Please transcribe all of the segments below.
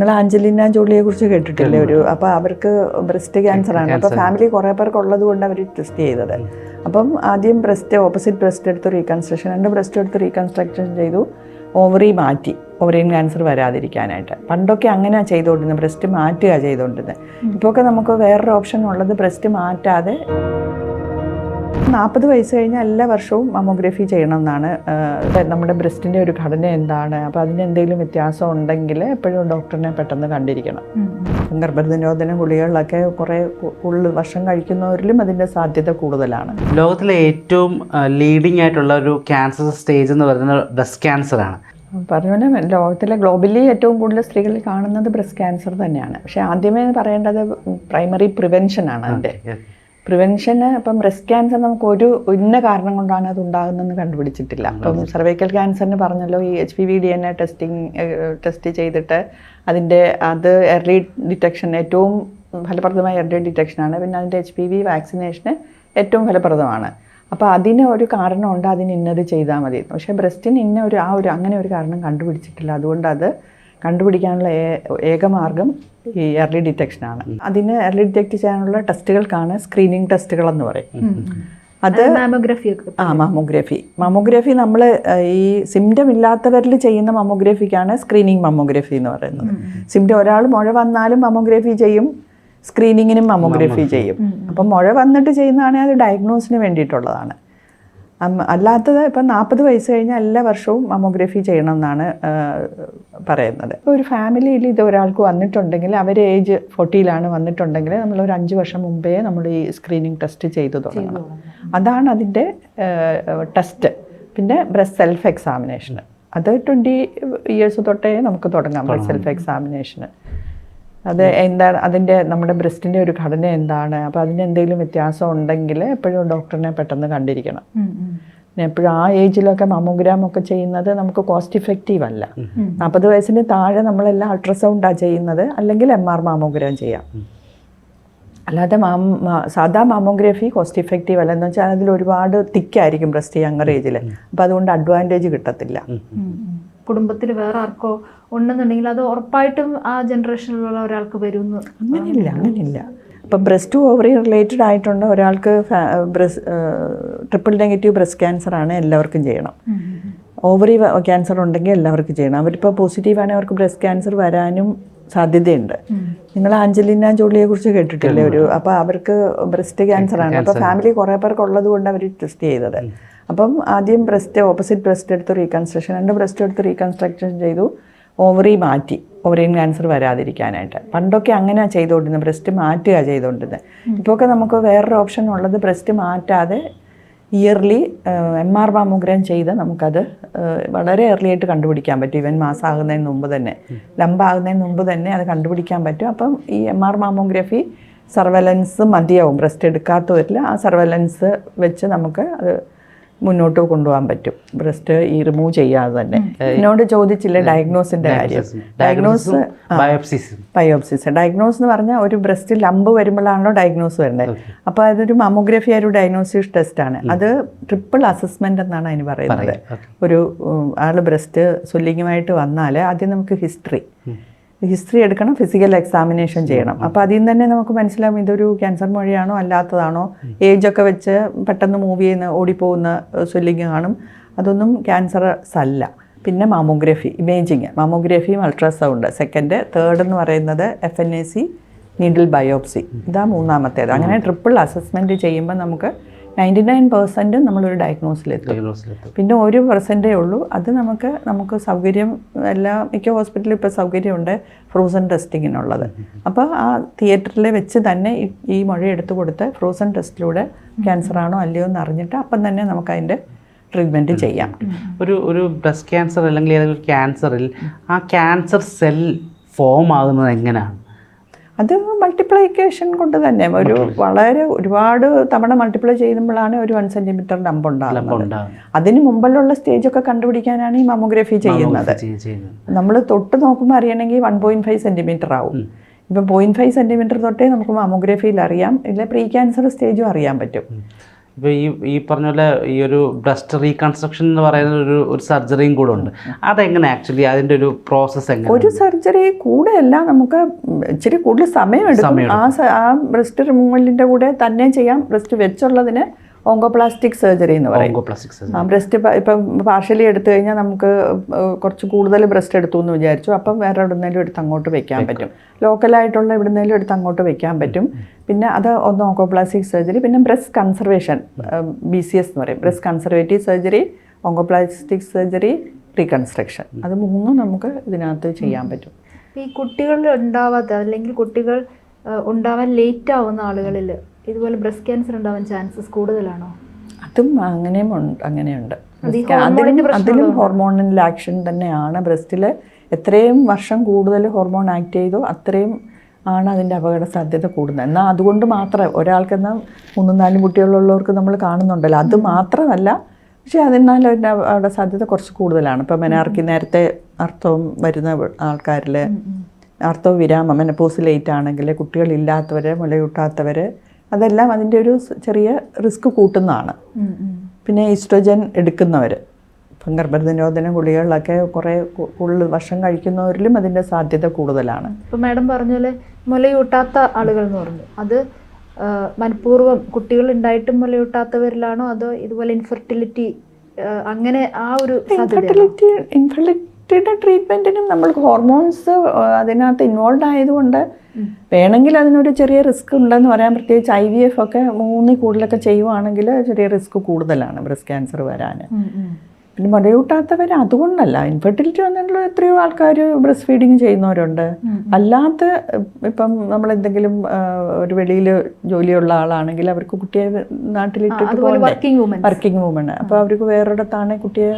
നിങ്ങൾ ആഞ്ചലിന ജോളിയെ കുറിച്ച് കേട്ടിട്ടില്ലേ ഒരു? അപ്പോൾ അവർക്ക് ബ്രസ്റ്റ് ക്യാൻസർ ആണ്. അപ്പോൾ ഫാമിലി കുറേ പേർക്ക് ഉള്ളത് കൊണ്ട് അവർ ടെസ്റ്റ് ചെയ്തത് അപ്പം ആദ്യം ബ്രസ്റ്റ് ഓപ്പോസിറ്റ് ബ്രസ്റ്റ് എടുത്ത് റീകൺസ്ട്രക്ഷൻ രണ്ട് ബ്രസ്റ്റ് എടുത്ത് റീകൺസ്ട്രക്ഷൻ ചെയ്തു. ഓവറി മാറ്റി. ഓവറിയൻ ക്യാൻസർ വരാതിരിക്കാനായിട്ട്. പണ്ടൊക്കെ അങ്ങനെയാണ് ചെയ്തുകൊണ്ടിരുന്നത് ബ്രസ്റ്റ് മാറ്റുക ചെയ്തുകൊണ്ടിരുന്നത് ഇപ്പോഴൊക്കെ നമുക്ക് വേറൊരു ഓപ്ഷൻ ഉള്ളത് ബ്രസ്റ്റ് മാറ്റാതെ നാൽപ്പത് വയസ്സ് കഴിഞ്ഞാൽ എല്ലാ വർഷവും മമ്മോഗ്രഫി ചെയ്യണം എന്നാണ് നമ്മുടെ ബ്രസ്റ്റിന്റെ ഒരു ഘടന എന്താണ്? അപ്പോൾ അതിന് എന്തെങ്കിലും വ്യത്യാസം ഉണ്ടെങ്കിൽ എപ്പോഴും ഡോക്ടറിനെ പെട്ടെന്ന് കണ്ടിരിക്കണം. ഗർഭനിരോധന ഗുളികകളിലൊക്കെ കുറേ കൂടുതൽ വർഷം കഴിക്കുന്നവരിലും അതിന്റെ സാധ്യത കൂടുതലാണ്. ലോകത്തിലെ ഏറ്റവും ലീഡിംഗ് ആയിട്ടുള്ള ഒരു ക്യാൻസർ സ്റ്റേജ് എന്ന് പറയുന്നത് ബ്രസ്റ്റ് ക്യാൻസർ ആണ്. പറഞ്ഞ പോലെ ലോകത്തിലെ ഗ്ലോബലി ഏറ്റവും കൂടുതൽ സ്ത്രീകളിൽ കാണുന്നത് ബ്രസ്റ്റ് ക്യാൻസർ തന്നെയാണ്. പക്ഷേ ആദ്യമേ പറയേണ്ടത് പ്രൈമറി പ്രിവെൻഷനാണ് അതിന്റെ പ്രിവെൻഷന് ഇപ്പം ബ്രസ്റ്റ് ക്യാൻസർ നമുക്ക് ഒരു ഇന്ന കാരണം കൊണ്ടാണ് അത് ഉണ്ടാകുന്നതെന്ന് കണ്ടുപിടിച്ചിട്ടില്ല. അപ്പം സർവൈക്കൽ ക്യാൻസറിന് പറഞ്ഞല്ലോ ഈ H P V D N A testing test ചെയ്തിട്ട് അതിന്റെ അത് എർലി ഡിറ്റക്ഷൻ ഏറ്റവും ഫലപ്രദമായ എർലി ഡിറ്റക്ഷനാണ് പിന്നെ അതിന്റെ എച്ച് പി വി വാക്സിനേഷന് ഏറ്റവും ഫലപ്രദമാണ്. അപ്പോൾ അതിന് ഒരു കാരണമുണ്ട് അതിന് ഇന്നത് ചെയ്താൽ മതി. പക്ഷേ ബ്രസ്റ്റിന് ഇന്ന ഒരു ആ ഒരു അങ്ങനെ ഒരു കാരണം കണ്ടുപിടിച്ചിട്ടില്ല. അതുകൊണ്ട് അത് കണ്ടുപിടിക്കാനുള്ള ഏക മാർഗം ഈ എർലി ഡിറ്റക്ഷനാണ് അതിന് എർലി ഡിറ്റക്ട് ചെയ്യാനുള്ള ടെസ്റ്റുകൾക്കാണ് സ്ക്രീനിങ് ടെസ്റ്റുകൾ എന്ന് പറയും അത് മാമോഗ്രഫി ആ മാമോഗ്രഫി മാമോഗ്രഫി നമ്മൾ ഈ സിംറ്റം ഇല്ലാത്തവരിൽ ചെയ്യുന്ന മാമോഗ്രഫിക്കാണ് സ്ക്രീനിങ് മാമോഗ്രഫി എന്ന് പറയുന്നത്. സിംറ്റം ഒരാൾ മുഴ വന്നാലും മാമോഗ്രഫി ചെയ്യും സ്ക്രീനിങ്ങിനും മാമോഗ്രഫി ചെയ്യും. അപ്പം മുഴ വന്നിട്ട് ചെയ്യുന്നതാണെങ്കിൽ അത് ഡയഗ്നോസിന് വേണ്ടിയിട്ടുള്ളതാണ്. അല്ലാത്തത് ഇപ്പം നാൽപ്പത് വയസ്സ് കഴിഞ്ഞാൽ എല്ലാ വർഷവും മമ്മോഗ്രഫി ചെയ്യണം എന്നാണ് പറയുന്നത്. ഇപ്പോൾ ഒരു ഫാമിലിയിൽ ഇത് ഒരാൾക്ക് വന്നിട്ടുണ്ടെങ്കിൽ അവർ ഏജ് ഫോർട്ടിയിലാണ് വന്നിട്ടുണ്ടെങ്കിൽ നമ്മൾ ഒരു അഞ്ച് വർഷം മുമ്പേ നമ്മൾ ഈ സ്ക്രീനിങ് ടെസ്റ്റ് ചെയ്തു തുടങ്ങണം. അതാണ് അതിന്റെ ടെസ്റ്റ്. പിന്നെ ബ്രസ്റ്റ് സെൽഫ് എക്സാമിനേഷൻ അത് ട്വന്റി ഇയേഴ്സ് തൊട്ടേ നമുക്ക് തുടങ്ങാം ബ്രസ്റ്റ് സെൽഫ് എക്സാമിനേഷന്. അത് എന്താണ് അതിന്റെ നമ്മുടെ ബ്രസ്റ്റിന്റെ ഒരു ഘടന എന്താണ്? അപ്പോൾ അതിന് എന്തെങ്കിലും വ്യത്യാസം ഉണ്ടെങ്കിൽ എപ്പോഴും ഡോക്ടറിനെ പെട്ടെന്ന് കണ്ടിരിക്കണം. പിന്നെ എപ്പോഴും ആ ഏജിലൊക്കെ മമ്മോഗ്രാം ഒക്കെ ചെയ്യുന്നത് നമുക്ക് കോസ്റ്റ് ഇഫക്റ്റീവ് അല്ല. നാൽപ്പത് വയസ്സിന് താഴെ നമ്മളെല്ലാം അൾട്രാസൗണ്ടാണ് ചെയ്യുന്നത് അല്ലെങ്കിൽ എം ആർ മാമോഗ്രാം ചെയ്യാം. അല്ലാതെ മാം മാ- സാധാ മാമോഗ്രാഫി കോസ്റ്റ് ഇഫക്റ്റീവ് അല്ല. എന്ന് വെച്ചാൽ അതിൽ ഒരുപാട് തിക്കായിരിക്കും ബ്രസ്റ്റ് യങ്ങർ ഏജിൽ അപ്പോൾ അതുകൊണ്ട് അഡ്വാന്റേജ് കിട്ടത്തില്ല. കുടുംബത്തിൽ വേറെ ആർക്കോ ഉണ്ടെന്നുണ്ടെങ്കിൽ അത് ഉറപ്പായിട്ടും ആ ജനറേഷനിലുള്ള ഒരാൾക്ക് വരും അങ്ങനെയില്ല അങ്ങനെയില്ല. ഇപ്പം ബ്രസ്റ്റ് ഓവറി റിലേറ്റഡ് ആയിട്ടുണ്ട്. ഒരാൾക്ക് ട്രിപ്പിൾ നെഗറ്റീവ് ബ്രസ്റ്റ് ക്യാൻസർ ആണ് എല്ലാവർക്കും ചെയ്യണം. ഓവറി ക്യാൻസർ ഉണ്ടെങ്കിൽ എല്ലാവർക്കും ചെയ്യണം. അവരിപ്പോൾ പോസിറ്റീവ് ആണെങ്കിൽ അവർക്ക് ബ്രസ്റ്റ് ക്യാൻസർ വരാനും സാധ്യതയുണ്ട്. നിങ്ങൾ ആഞ്ചലിന ജോളിയെ കുറിച്ച് കേട്ടിട്ടില്ലേ ഒരു അപ്പോൾ അവർക്ക് ബ്രസ്റ്റ് ക്യാൻസർ ആണ് അപ്പോൾ ഫാമിലി കുറേ പേർക്ക് ഉള്ളത് കൊണ്ട് അവർ ടെസ്റ്റ് ചെയ്തത്. അപ്പം ആദ്യം ബ്രസ്റ്റ് ഓപ്പോസിറ്റ് ബ്രസ്റ്റ് എടുത്ത് റീകൺസ്ട്രക്ഷൻ രണ്ട് ബ്രസ്റ്റ് എടുത്ത് റീകൺസ്ട്രക്ഷൻ ചെയ്തു. ഓവറി മാറ്റി. ഓവറിയൻ ക്യാൻസർ വരാതിരിക്കാനായിട്ട്. പണ്ടൊക്കെ അങ്ങനെയാണ് ചെയ്തുകൊണ്ടിരുന്നത് ബ്രസ്റ്റ് മാറ്റുക ചെയ്തുകൊണ്ടിരുന്നത് ഇപ്പോഴൊക്കെ നമുക്ക് വേറൊരു ഓപ്ഷൻ ഉള്ളത് ബ്രസ്റ്റ് മാറ്റാതെ ഇയർലി എം ആർ മാമോഗ്രാം ചെയ്ത് നമുക്കത് വളരെ ഏർലി ആയിട്ട് കണ്ടുപിടിക്കാൻ പറ്റും. ഇവൻ മാസമാകുന്നതിന് മുമ്പ് തന്നെ. ലംബാകുന്നതിന് മുമ്പ് തന്നെ അത് കണ്ടുപിടിക്കാൻ പറ്റും. അപ്പം ഈ എം ആർ മാമോഗ്രഫി സർവലൻസ് മതിയാവും. ബ്രസ്റ്റ് എടുക്കാത്തവരിൽ ആ സർവലൻസ് വെച്ച് നമുക്ക് അത് മുന്നോട്ട് കൊണ്ടുപോകാൻ പറ്റും. ബ്രസ്റ്റ് ഈ റിമൂവ് ചെയ്യാതെ തന്നെ. എന്നോട് ചോദിച്ചില്ല ഡയഗ്നോസിന്റെ കാര്യം. ഡയഗ്നോസ് ബയോപ്സിസ് ബയോപ്സിസ് ഡയഗ്നോസ് എന്ന് പറഞ്ഞാൽ ഒരു ബ്രസ്റ്റ് ലംബ് വരുമ്പോഴാണല്ലോ ഡയഗ്നോസ് വരുന്നത്. അപ്പോൾ അതൊരു മമ്മോഗ്രഫി ഒരു ഡയഗ്നോസിസ് ടെസ്റ്റ് ആണ്. അത് ട്രിപ്പിൾ അസസ്മെന്റ് എന്നാണ് അതിന് പറയുന്നത്. ഒരു ആൾ ബ്രസ്റ്റ് സ്വല്ലിംഗമായിട്ട് വന്നാൽ ആദ്യം നമുക്ക് ഹിസ്റ്ററി ഹിസ്റ്ററി എടുക്കണം ഫിസിക്കൽ എക്സാമിനേഷൻ ചെയ്യണം. അപ്പോൾ അതിൽ നിന്ന് തന്നെ നമുക്ക് മനസ്സിലാവും ഇതൊരു ക്യാൻസർ മൊഴിയാണോ അല്ലാത്തതാണോ? ഏജ് ഒക്കെ വെച്ച് പെട്ടെന്ന് മൂവ് ചെയ്യുന്ന ഓടിപ്പോകുന്ന സ്വല്ലിങ് കാണും. അതൊന്നും ക്യാൻസറസ് അല്ല. പിന്നെ മാമോഗ്രഫി ഇമേജിങ് മാമോഗ്രഫിയും അൾട്രാസൗണ്ട് സെക്കൻഡ് തേർഡ് എന്ന് പറയുന്നത് F N A C needle biopsy ഇതാ മൂന്നാമത്തേത്. അങ്ങനെ ട്രിപ്പിൾ അസസ്മെന്റ് ചെയ്യുമ്പോൾ നമുക്ക് നയന്റി നയൻ പെർസെന്റും നമ്മളൊരു ഡയഗ്നോസിലെത്തും പിന്നെ ഒരു പെർസെന്റേ ഉള്ളൂ. അത് നമുക്ക് നമുക്ക് സൗകര്യം എല്ലാ മിക്ക ഹോസ്പിറ്റലിൽ ഇപ്പോൾ സൗകര്യമുണ്ട് ഫ്രോസൺ ടെസ്റ്റിങ്ങിനുള്ളത് അപ്പോൾ ആ തിയേറ്ററിൽ വെച്ച് തന്നെ ഈ- മഴ എടുത്തു കൊടുത്ത് ഫ്രോസൺ ടെസ്റ്റിലൂടെ ക്യാൻസർ ആണോ അല്ലയോ എന്ന് അറിഞ്ഞിട്ട് അപ്പം തന്നെ നമുക്ക് അതിന്റെ ട്രീറ്റ്മെന്റ് ചെയ്യാം. ഒരു ഒരു ബ്രസ്റ്റ് ക്യാൻസർ അല്ലെങ്കിൽ ഏതെങ്കിലും ക്യാൻസറിൽ ആ ക്യാൻസർ സെൽ ഫോം ആകുന്നത് എങ്ങനെയാണ് അത് മൾട്ടിപ്ലൈക്കേഷൻ കൊണ്ട് തന്നെ. ഒരു വളരെ ഒരുപാട് തവണ മൾട്ടിപ്ലൈ ചെയ്യുമ്പോഴാണ് ഒരു വൺ സെന്റിമീറ്റർ ഡംപ് ഉണ്ടാകുന്നത്. അതിന് മുമ്പിലുള്ള സ്റ്റേജൊക്കെ കണ്ടുപിടിക്കാനാണ് ഈ മമ്മോഗ്രഫി ചെയ്യുന്നത്. ചെയ്യുന്നത്. നമ്മൾ തൊട്ട് നോക്കുമ്പോൾ അറിയണമെങ്കിൽ വൺ പോയിന്റ് ഫൈവ് സെന്റിമീറ്റർ ആവും. ഇപ്പം പോയിന്റ് ഫൈവ് സെന്റിമീറ്റർ തൊട്ടേ നമുക്ക് മാമോഗ്രഫിയിൽ അറിയാം. ഇല്ല പ്രീ ക്യാൻസർ സ്റ്റേജും അറിയാൻ പറ്റും. ഇപ്പോൾ ഈ ഈ പറഞ്ഞ പോലെ ഈ ഒരു ബ്രസ്റ്റ് റീകൺസ്ട്രക്ഷൻ എന്ന് പറയുന്ന ഒരു ഒരു സർജറിയും കൂടെ ഉണ്ട്. അതെങ്ങനെ ആക്ച്വലി അതിന്റെ ഒരു പ്രോസസ്സ് എങ്ങനെ ഒരു സർജറി കൂടെയല്ല നമുക്ക് ഇച്ചിരി കൂടുതൽ സമയം എടുക്കും. ആ ആ ബ്രസ്റ്റ് റിമൂവലിന്റെ കൂടെ തന്നെ ചെയ്യാം. ബ്രസ്റ്റ് വെച്ചുള്ളതിന് ഓങ്കോപ്ലാസ്റ്റിക് സർജറി എന്ന് പറയും. ഓങ്കോപ്ലാസ്റ്റിക് സർജറി ബ്രസ്റ്റ് ഇപ്പം പാർഷ്യലി എടുത്തു കഴിഞ്ഞാൽ നമുക്ക് കുറച്ച് കൂടുതൽ ബ്രസ്റ്റ് എടുത്തു എന്ന് വിചാരിച്ചു. അപ്പം വേറെ എവിടുന്നേലും എടുത്ത് അങ്ങോട്ട് വെക്കാൻ പറ്റും. ലോക്കലായിട്ടുള്ള എവിടുന്നേലും എടുത്ത് അങ്ങോട്ട് വെക്കാൻ പറ്റും. പിന്നെ അത് ഒന്ന് ഓങ്കോപ്ലാസ്റ്റിക് സർജറി പിന്നെ breast conservation B C S എന്ന് പറയും. Breast conservative surgery oncoplastic surgery reconstruction അത് മൂന്നും നമുക്ക് ഇതിനകത്ത് ചെയ്യാൻ പറ്റും. ഈ കുട്ടികളിൽ ഉണ്ടാവാത്ത അല്ലെങ്കിൽ കുട്ടികൾ ഉണ്ടാവാൻ ലേറ്റ് ആവുന്ന ആളുകളിൽ ഇതുപോലെ ബ്രസ്റ്റ് ക്യാൻസർ ഉണ്ടാവാൻ ചാൻസസ് കൂടുതലാണോ? അതും അങ്ങനെയും അങ്ങനെയുണ്ട്. അത് അതിലും അതിലും ഹോർമോണൽ ആക്ഷൻ തന്നെയാണ്. ബ്രസ്റ്റിൽ എത്രയും വർഷം കൂടുതൽ ഹോർമോൺ ആക്ട് ചെയ്തോ അത്രയും ആണ് അതിന്റെ അപകട സാധ്യത കൂടുന്നത്. എന്നാൽ അതുകൊണ്ട് മാത്രം ഒരാൾക്ക് എന്നാൽ മൂന്നും നാലും കുട്ടികളുള്ളവർക്ക് നമ്മൾ കാണുന്നുണ്ടല്ലോ. അത് മാത്രമല്ല പക്ഷേ അതിനാൽ അതിന്റെ അപകട സാധ്യത കുറച്ച് കൂടുതലാണ്. ഇപ്പം മെനാർക്കി നേരത്തെ അർത്ഥവും വരുന്ന ആൾക്കാരിൽ അർത്ഥവും വിരാമം മെനപ്പോസ് ലേറ്റ് ആണെങ്കിൽ കുട്ടികളില്ലാത്തവർ മുലയൂട്ടാത്തവർ അതെല്ലാം അതിന്റെ ഒരു ചെറിയ റിസ്ക് കൂട്ടുന്നതാണ്. പിന്നെ ഈസ്ട്രോജൻ എടുക്കുന്നവർ ഇപ്പം ഗർഭനിരോധന ഗുളികകളൊക്കെ കുറേ കൂടുതൽ വർഷം കഴിക്കുന്നവരിലും അതിന്റെ സാധ്യത കൂടുതലാണ്. ഇപ്പം മാഡം പറഞ്ഞ പോലെ മുലയൂട്ടാത്ത ആളുകൾ എന്ന് പറഞ്ഞു. അത് മനഃപൂർവം കുട്ടികൾ ഉണ്ടായിട്ടും മുലയൂട്ടാത്തവരിലാണോ അതോ ഇതുപോലെ ഇൻഫെർട്ടിലിറ്റി അങ്ങനെ ആ ഒരു ഇൻഫെർട്ടിലിറ്റി ഇൻഫെർട്ടിലിറ്റി ഇൻഫെർട്ടിലിറ്റിയുടെ ട്രീറ്റ്മെന്റിനും നമ്മൾക്ക് ഹോർമോൺസ് അതിനകത്ത് ഇൻവോൾവ് ആയതുകൊണ്ട് വേണമെങ്കിൽ അതിനൊരു ചെറിയ റിസ്ക് ഉണ്ടെന്ന് പറയാം. പ്രത്യേകിച്ച് ഐ വി എഫ് ഒക്കെ മൂന്നിൽ കൂടുതലൊക്കെ ചെയ്യുവാണെങ്കിൽ ചെറിയ റിസ്ക് കൂടുതലാണ് ബ്രസ്റ്റ് ക്യാൻസർ വരാൻ. പിന്നെ മുലയൂട്ടാത്തവർ അതുകൊണ്ടല്ല. ഇൻഫെർട്ടിലിറ്റി വന്നിട്ടുള്ള എത്രയോ ആൾക്കാർ ബ്രസ്റ്റ് ഫീഡിങ് ചെയ്യുന്നവരുണ്ട് അല്ലാത്ത ഇപ്പം നമ്മൾ എന്തെങ്കിലും ഒരു വെളിയിൽ ജോലിയുള്ള ആളാണെങ്കിൽ അവർക്ക് കുട്ടിയെ നാട്ടിലിട്ട് വർക്കിംഗ് വുമൺ അപ്പോൾ അവർക്ക് വേറൊരിടത്താണ് കുട്ടിയെ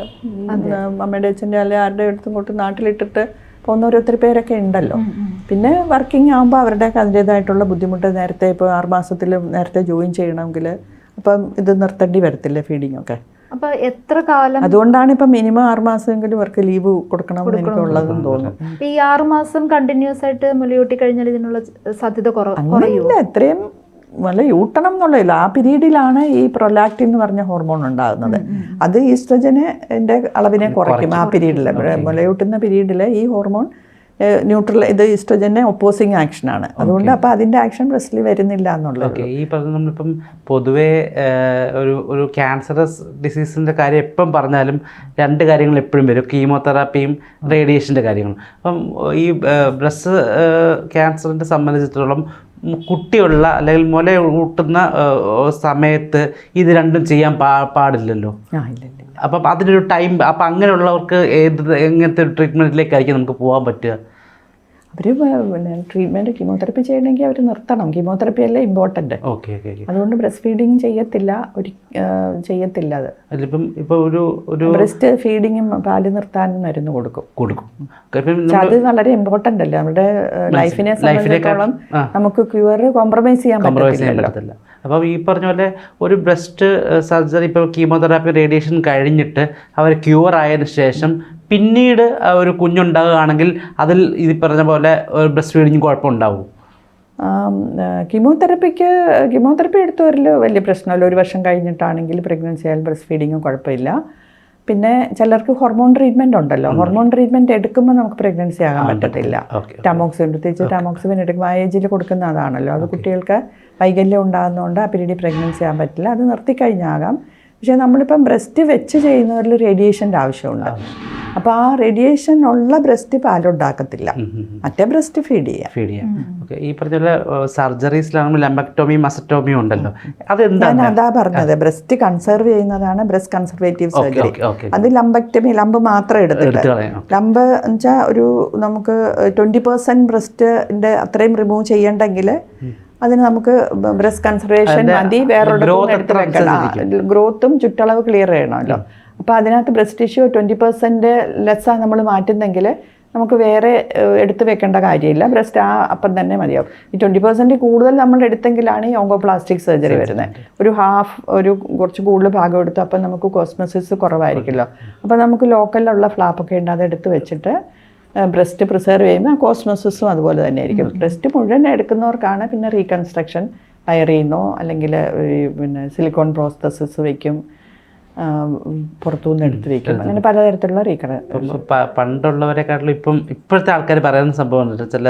അമ്മയുടെ അച്ഛന്റെ അല്ലെ ആരുടെ അടുത്തും കൊണ്ട് നാട്ടിലിട്ടിട്ട് പോകുന്ന ഒത്തിരി പേരൊക്കെ ഉണ്ടല്ലോ. പിന്നെ വർക്കിംഗ് ആകുമ്പോൾ അവരുടെയൊക്കെ അതിന്റേതായിട്ടുള്ള ബുദ്ധിമുട്ട് നേരത്തെ ഇപ്പോൾ ആറുമാസത്തിൽ നേരത്തെ ജോയിൻ ചെയ്യണമെങ്കിൽ അപ്പം ഇത് നിർത്തേണ്ടി വരത്തില്ലേ ഫീഡിംഗ് ഒക്കെ? അപ്പൊ എത്ര കാലം അതുകൊണ്ടാണ് ഇപ്പൊ മിനിമം ആറ് ആറുമാസമെങ്കിലും ഇവർക്ക് ലീവ് കൊടുക്കണം എനിക്കുള്ളതെന്ന് തോന്നുന്നു. ഈ ആറ് മാസം കണ്ടിന്യൂസ് ആയിട്ട് മുലയൂട്ടി കഴിഞ്ഞാൽ ഇതിനുള്ള സാധ്യത എത്രയും നല്ല യൂട്ടണം എന്നുള്ളതില്ല. ആ പീരീഡിലാണ് ഈ പ്രൊലാക്റ്റിൻ എന്ന് പറഞ്ഞ ഹോർമോൺ ഉണ്ടാകുന്നത്. അത് ഈസ്ട്രജന് എന്റെ അളവിനെ കുറയ്ക്കും ആ പീരീഡിൽ മുലയൂട്ടുന്ന പീരീഡിൽ ഈ ഹോർമോൺ ന്യൂട്രൽ ഇത് ഈസ്ട്രജനെ ഒപ്പോസിങ് ആക്ഷനാണ് അതുകൊണ്ട് അപ്പോൾ അതിന്റെ ആക്ഷൻ ബ്രസ്റ്റിൽ വരുന്നില്ല എന്നുള്ളത്. ഓക്കെ ഈ പറഞ്ഞ നമ്മളിപ്പം പൊതുവേ ഒരു ഒരു ക്യാൻസറസ് ഡിസീസിന്റെ കാര്യം എപ്പം പറഞ്ഞാലും രണ്ട് കാര്യങ്ങൾ എപ്പോഴും വരും. കീമോതെറാപ്പിയും റേഡിയേഷന്റെ കാര്യങ്ങളും. അപ്പം ഈ ബ്രസ്റ്റ് ക്യാൻസറിന്റെ സംബന്ധിച്ചിടത്തോളം കുട്ടിയുള്ള അല്ലെങ്കിൽ മുല ഊട്ടുന്ന സമയത്ത് ഇത് രണ്ടും ചെയ്യാൻ പാ പാടില്ലല്ലോ. അപ്പം അതിനൊരു ടൈം അപ്പം അങ്ങനെയുള്ളവർക്ക് ഏത് എങ്ങനത്തെ ഒരു ട്രീറ്റ്മെന്റിലേക്കായിരിക്കും നമുക്ക് പോകാൻ പറ്റുക? അവർ പിന്നെ ട്രീറ്റ്മെന്റ് കീമോതെറപ്പി ചെയ്യണമെങ്കിൽ അവർ നിർത്തണം. കീമോതെറപ്പി അല്ലേ ഇമ്പോർട്ടന്റ് ഓക്കെ ഓക്കെ ഓക്കെ അതുകൊണ്ട് ബ്രസ്റ്റ് ഫീഡിങ് ചെയ്യത്തില്ല. ഒരു ചെയ്യത്തില്ല അത്. ഒരു ഒരു ബ്രസ്റ്റ് ഫീഡിങ്ങും പാൽ നിർത്താനും മരുന്ന് കൊടുക്കും. കൊടുക്കും. അത് വളരെ ഇമ്പോർട്ടന്റ് അല്ലേ? നമ്മുടെ ലൈഫിനെ സംബന്ധിച്ചിടത്തോളം നമുക്ക് ക്യൂർ കോംപ്രമൈസ് ചെയ്യാൻ പറ്റില്ല ചെയ്യാൻ പറ്റത്തില്ല. അപ്പം ഈ പറഞ്ഞ പോലെ ഒരു ബ്രസ്റ്റ് സർജറി ഇപ്പോൾ കീമോതെറാപ്പി റേഡിയേഷൻ കഴിഞ്ഞിട്ട് അവർ ക്യൂർ ആയതിനു ശേഷം പിന്നീട് ഒരു കുഞ്ഞുണ്ടാകുകയാണെങ്കിൽ അതിൽ ഇത് പറഞ്ഞ പോലെ ബ്രസ്റ്റ് ഫീഡിങ് കുഴപ്പമുണ്ടാവും. കീമോതെറപ്പിക്ക് കീമോതെറപ്പി എടുത്തവരിൽ വലിയ പ്രശ്നമല്ല. ഒരു വർഷം കഴിഞ്ഞിട്ടാണെങ്കിൽ പ്രഗ്നൻസി ആയാലും ബ്രസ്റ്റ് ഫീഡിങ്ങും കുഴപ്പമില്ല. പിന്നെ ചിലർക്ക് ഹോർമോൺ ട്രീറ്റ്മെന്റ് ഉണ്ടല്ലോ. ഹോർമോൺ ട്രീറ്റ്മെന്റ് എടുക്കുമ്പോൾ നമുക്ക് പ്രഗ്നൻസി ആകാൻ പറ്റത്തില്ല. ടാമോക്സിൻ പ്രത്യേകിച്ച് ടാമോക്സിൻ എടുക്കുമ്പോൾ ആ ഏജിൽ കൊടുക്കുന്ന അതാണല്ലോ. അത് കുട്ടികൾക്ക് വൈകല്യം ഉണ്ടാകുന്നതുകൊണ്ട് ആ പീരീഡിൽ പ്രഗ്നൻസി ആകാൻ പറ്റില്ല. അത് നിർത്തിക്കഴിഞ്ഞാകാം പക്ഷേ നമ്മളിപ്പം ബ്രസ്റ്റ് വെച്ച് ചെയ്യുന്നവരിൽ റേഡിയേഷന്റെ ആവശ്യമുണ്ട്. അപ്പോൾ ആ റേഡിയേഷൻ ഉള്ള ബ്രസ്റ്റ് പാലുണ്ടാക്കത്തില്ല. മറ്റേ ബ്രസ്റ്റ് ഫീഡ് ചെയ്യാം. ഫീഡ് ചെയ്യാം. ഓക്കെ ഈ പറഞ്ഞ പോലെ സർജറീസിലാണെങ്കിൽ ലംബക്ടോമിയും മസക്ടോമിയും ഉണ്ടല്ലോ. അതെന്താണ്? ഞാൻ അതാ പറഞ്ഞത്. ബ്രസ്റ്റ് കൺസർവ് ചെയ്യുന്നതാണ് breast conservative surgery okay okay അത് ലംബക്ടമി ലംബ് മാത്രം എടുത്തിട്ട്. ലംബ് എന്ന് വെച്ചാൽ ഒരു നമുക്ക് ട്വന്റി പെർസെന്റ് ബ്രസ്റ്റിന്റെ അത്രയും റിമൂവ് ചെയ്യണ്ടെങ്കിൽ അതിന് നമുക്ക് ബ്രസ്റ്റ് കൺസർവേഷൻ മതി. വേറൊരു ഗ്രോത്തും ചുറ്റളവ് ക്ലിയർ ചെയ്യണമല്ലോ. അപ്പോൾ അതിനകത്ത് ബ്രസ്റ്റ് ടിഷ്യൂ ട്വന്റി പെർസെന്റ് ലെസ്സാണ് നമ്മൾ മാറ്റുന്നെങ്കിൽ നമുക്ക് വേറെ എടുത്തു വെക്കേണ്ട കാര്യമില്ല. ബ്രസ്റ്റ് ആ അപ്പം തന്നെ മതിയാവും. ഈ ട്വന്റി പെർസെന്റ് കൂടുതൽ നമ്മൾ എടുത്തെങ്കിലാണ് ഈ ഓങ്കോപ്ലാസ്റ്റിക് സർജറി വരുന്നത്. ഒരു ഹാഫ് ഒരു കുറച്ച് കൂടുതൽ ഭാഗം എടുത്തു അപ്പം നമുക്ക് കോസ്മസിസ് കുറവായിരിക്കുമല്ലോ അപ്പം നമുക്ക് ലോക്കലിലുള്ള ഫ്ലാപ്പൊക്കെ ഉണ്ട് അത് എടുത്ത് വെച്ചിട്ട് ബ്രസ്റ്റ് പ്രിസർവ് ചെയ്യുമ്പോൾ കോസ്മസിസും അതുപോലെ തന്നെ ആയിരിക്കും ബ്രസ്റ്റ് മുഴുവൻ എടുക്കുന്നവർക്കാണ് പിന്നെ റീകൺസ്ട്രക്ഷൻ വയറിയുന്നോ അല്ലെങ്കിൽ പിന്നെ സിലിക്കോൺ പ്രോസ്തസിസ് വയ്ക്കും. പുറത്തുനിന്ന് എടുത്ത് വയ്ക്കും അങ്ങനെ പലതരത്തിലുള്ള പ- പണ്ടുള്ളവരെക്കാട്ടിലും ഇപ്പം ഇപ്പോഴത്തെ ആൾക്കാർ പറയുന്ന സംഭവം ചില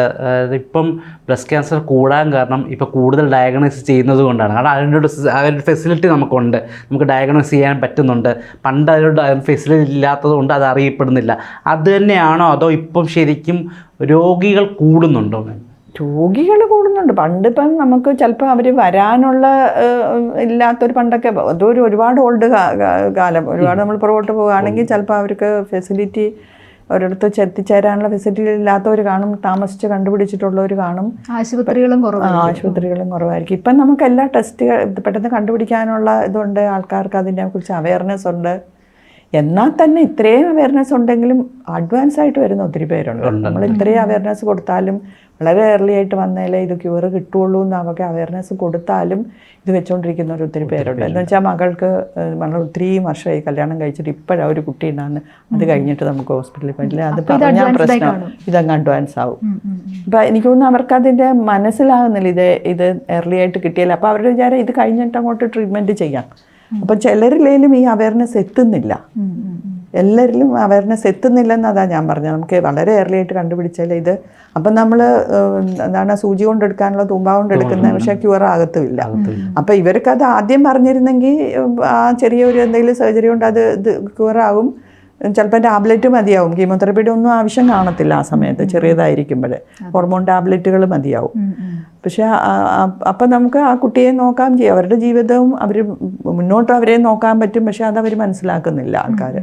ഇപ്പം ബ്രസ്റ്റ് ക്യാൻസർ കൂടാൻ കാരണം ഇപ്പം കൂടുതൽ ഡയഗ്നോസ് ചെയ്യുന്നത് കൊണ്ടാണ്. കാരണം അതിന്റെ ഒരു ഫെസിലിറ്റി നമുക്കുണ്ട്. നമുക്ക് ഡയഗ്നോസ് ചെയ്യാൻ പറ്റുന്നുണ്ട്. പണ്ട് അതിനോട് ഫെസിലിറ്റി ഇല്ലാത്തത് കൊണ്ട് അത് അറിയപ്പെടുന്നില്ല. അത് തന്നെയാണോ അതോ ഇപ്പം ശരിക്കും രോഗികൾ കൂടുന്നുണ്ടോ? രോഗികൾ കൂടുന്നുണ്ട്. പണ്ട് ഇപ്പം നമുക്ക് ചിലപ്പോൾ അവർ വരാനുള്ള ഇല്ലാത്തൊരു പണ്ടൊക്കെ അതൊരു ഒരുപാട് ഓൾഡ് കാലം. ഒരുപാട് നമ്മൾ പുറകോട്ട് പോവുകയാണെങ്കിൽ ചിലപ്പോൾ അവർക്ക് ഫെസിലിറ്റി ഒരിടത്ത് എത്തിച്ചേരാനുള്ള ഫെസിലിറ്റി ഇല്ലാത്തവർ കാണും. താമസിച്ച് കണ്ടുപിടിച്ചിട്ടുള്ളവർ കാണും. ആശുപത്രികളും കുറവാണ് ആശുപത്രികളും കുറവായിരിക്കും. ഇപ്പം നമുക്ക് എല്ലാ ടെസ്റ്റുകൾ പെട്ടെന്ന് കണ്ടുപിടിക്കാനുള്ള ഇതുണ്ട്. ആൾക്കാർക്ക് അതിനെ കുറിച്ച് അവയർനെസ് ഉണ്ട്. എന്നാൽ തന്നെ ഇത്രയും അവയർനെസ് ഉണ്ടെങ്കിലും അഡ്വാൻസ് ആയിട്ട് വരുന്ന ഒത്തിരി പേരുണ്ട്. നമ്മൾ ഇത്രയും അവയർനെസ് കൊടുത്താലും വളരെ ഏർലി ആയിട്ട് വന്നാലേ ഇത് ക്യൂർ കിട്ടുള്ളൂ എന്ന് അവർക്ക് അവയർനെസ് കൊടുത്താലും ഇത് വെച്ചുകൊണ്ടിരിക്കുന്നവർ ഒത്തിരി പേരുണ്ട്. എന്ന് വെച്ചാൽ മകൾക്ക് മകൾ ഒത്തിരി വർഷമായി കല്യാണം കഴിച്ചിട്ട് ഇപ്പോഴാണ് ഒരു കുട്ടി ഉണ്ടാകുന്നത് അത് കഴിഞ്ഞിട്ട് നമുക്ക് ഹോസ്പിറ്റലിൽ പോയിട്ടില്ല അത് പറഞ്ഞാൽ പ്രശ്നം. ഇതങ്ങ് അഡ്വാൻസ് ആവും. അപ്പം എനിക്ക് തോന്നുന്നു അവർക്ക് അതിന്റെ മനസ്സിലാകുന്നില്ല ഇത് ഇത് ഏർലി ആയിട്ട് കിട്ടിയാലും. അപ്പോൾ അവരുടെ വിചാരം ഇത് കഴിഞ്ഞിട്ട് അങ്ങോട്ട് ട്രീറ്റ്മെന്റ് ചെയ്യാം. അപ്പം ചിലരിലേലും ഈ അവയർനെസ് എത്തുന്നില്ല. എല്ലാവരിലും അവയർനെസ് എത്തുന്നില്ലെന്ന് അതാ ഞാൻ പറഞ്ഞത്. നമുക്ക് വളരെ ഏർലി ആയിട്ട് കണ്ടുപിടിച്ചാലേ ഇത്. അപ്പം നമ്മൾ എന്താണ് സൂചി കൊണ്ടെടുക്കാനുള്ള തൂമ്പ കൊണ്ട് എടുക്കുന്നത് പക്ഷേ ക്യൂർ ആകത്തുമില്ല അപ്പം ഇവർക്ക് അത് ആദ്യം പറഞ്ഞിരുന്നെങ്കിൽ ആ ചെറിയൊരു എന്തെങ്കിലും സർജറി കൊണ്ട് അത് ഇത് ക്യൂർ ആകും. ചിലപ്പോൾ ടാബ്ലറ്റ് മതിയാവും. കീമോതെറപ്പിയുടെ ഒന്നും ആവശ്യം കാണത്തില്ല ആ സമയത്ത്. ചെറിയതായിരിക്കുമ്പോൾ ഹോർമോൺ ടാബ്ലറ്റുകൾ മതിയാവും. പക്ഷേ അപ്പം നമുക്ക് ആ കുട്ടിയെ നോക്കാം ചെയ്യാം. അവരുടെ ജീവിതവും അവർ മുന്നോട്ട് അവരെ നോക്കാൻ പറ്റും. പക്ഷേ അത് അവർ മനസ്സിലാക്കുന്നില്ല ആൾക്കാർ